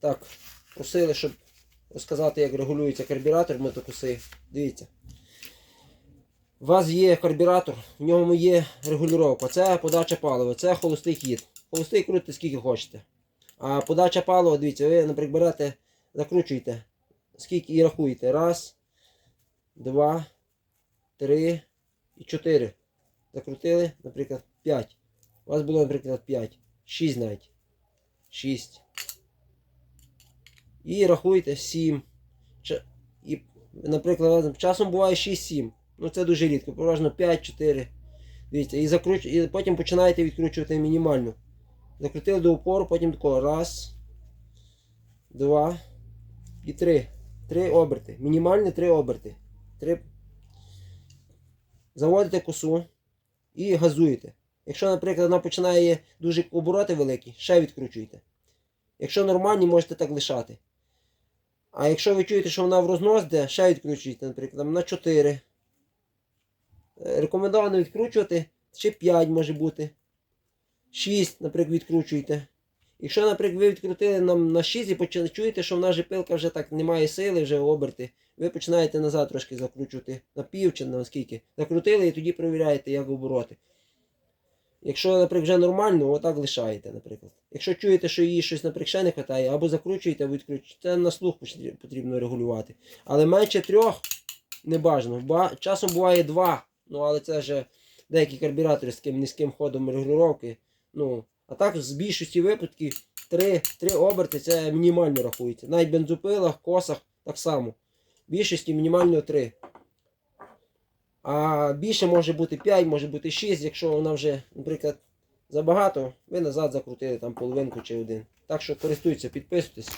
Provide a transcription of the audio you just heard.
Так, просили, щоб розказати, як регулюється карбюратор мотокоси. Дивіться. У вас є карбюратор, в ньому є регулювання. Це подача палива, це холостий хід. Холостий крутите скільки хочете. А подача палива, дивіться, ви, наприклад, берете, закручуєте, скільки і рахуєте. Раз, два, три і чотири. Закрутили, наприклад, 5. У вас було, наприклад, 5. 6 навіть. 6. І рахуйте 7. І, наприклад, часом буває 6-7. Ну це дуже рідко, переважно 5-4. Дивіться, і, закруч... і потім починаєте відкручувати мінімальну. Закрутили до упору, потім такого. Раз, два і три. Три оберти. Мінімальні три оберти. Три. Заводите косу і газуєте. Якщо, наприклад, вона починає дуже обороти великі, ще відкручуйте. Якщо нормальні, можете так лишати. А якщо ви чуєте, що вона в рознос ще відкручуйте, наприклад, на 4. Е, Рекомендовано відкручувати ще 5 може бути. 6, наприклад, відкручуйте. Якщо, наприклад, ви відкрутили нам на 6 і чуєте, що в нас же пилка вже так немає сили, вже оберти, ви починаєте назад трошки закручувати на пів чи на скільки. Закрутили і тоді перевіряєте, як обороти. Якщо, наприклад, вже нормально, отак лишаєте, наприклад. Якщо чуєте, що її щось, наприклад, ще не вистачає, або закручуєте, або відкручуєте, це на слух потрібно- регулювати. Але менше трьох не бажано. Часом буває два, ну але це вже деякі карбюратори з таким низьким ходом регулювання. Ну, а так з більшості випадків три, три оберти це мінімально рахується. Навіть бензопилах, косах так само. В більшості мінімально три. А більше може бути 5, може бути 6, якщо вона вже, наприклад, забагато, ви назад закрутили там половинку чи один. Так що користуйтеся, підписуйтесь.